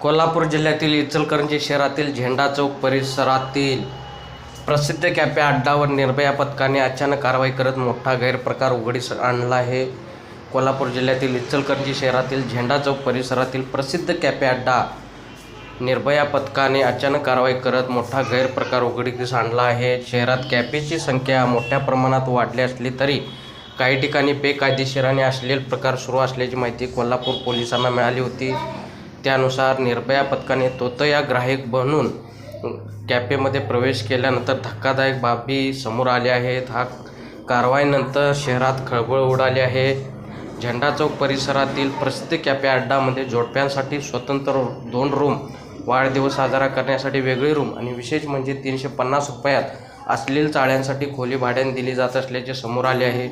कोल्हापूर जिल्ह्यातील इचलकरंजी शहरातील झेंडा चौक परिसरातील प्रसिद्ध कॅफे अड्डावर निर्भया पथकाने अचानक कारवाई करत मोठा गैरप्रकार उघडीस आणला आहे. कोल्हापूर जिल्ह्यातील इचलकरंजी शहरातील झेंडा चौक परिसरातील प्रसिद्ध कॅफे अड्डा निर्भया पथकाने अचानक कारवाई करत मोठा गैरप्रकार उघडकीस आणला आहे. शहरात कॅफेची संख्या मोठ्या प्रमाणात वाढली असली तरी काही ठिकाणी बेकायदेशीर आणि अश्लील प्रकार सुरू असल्याची माहिती कोल्हापूर पोलिसांना मिळाली होती. त्यानुसार निर्भया पथकाने तोतया ग्राहक बनून कॅफेमध्ये प्रवेश केल्यानंतर धक्कादायक बाबी समोर आल्या आहेत. हा कारवाईनंतर शहरात खळबळ उडाली आहे. झेंडा चौक परिसरातील प्रसिद्ध कॅफे अड्डामध्ये जोडप्यांसाठी स्वतंत्र दोन रूम वाढदिवस साजरा करण्यासाठी वेगळी रूम आणि विशेष म्हणजे तीनशे पन्नास रुपयात असलेल्या चाळ्यांसाठी खोली भाड्याने दिली जात असल्याचे समोर आले आहे.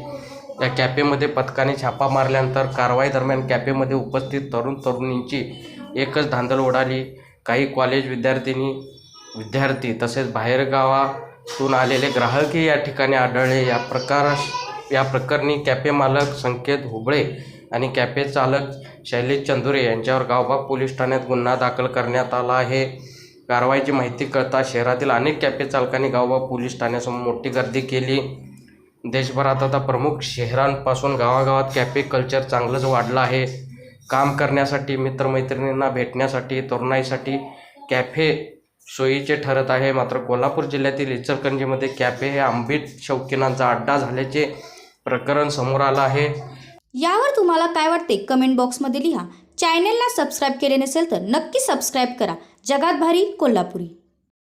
या कॅफेमध्ये पथकाने छापा मारल्यानंतर कारवाई दरम्यान कॅफेमध्ये उपस्थित तरुण तरुणींची एकच धांदल उडाली. काही कॉलेज विद्यार्थिनी विद्यार्थी तसेच बाहेरगावातून आलेले ग्राहकही या ठिकाणी आढळले. या प्रकार या प्रकरणी कॅफे मालक संकेत हुबळे आणि कॅफे चालक शैलेश चंदुरे यांच्यावर गावबाग पोलीस ठाण्यात गुन्हा दाखल करण्यात आला आहे. कारवाईची माहिती कळता शहरातील अनेक कॅफे चालकांनी गावबाग पोलीस ठाण्यासमोर मोठी गर्दी केली. देशभरात आता प्रमुख शहरांपासून गावागावात कॅफे कल्चर चांगलंच वाढलं आहे. काम करण्यासाठी मित्रमैत्रिणींना भेटण्यासाठी तरुणाईसाठी कॅफे सोयीचे ठरत आहे. मात्र कोल्हापूर जिल्ह्यातील इचलकरंजीमध्ये कॅफे हे आंबीट शौकीनांचा अड्डा झाल्याचे प्रकरण समोर आलं आहे. यावर तुम्हाला काय वाटते? कमेंट बॉक्समध्ये लिहा. चॅनेलला सबस्क्राईब केले नसेल तर नक्की सबस्क्राईब करा. जगात भारी कोल्हापुरी.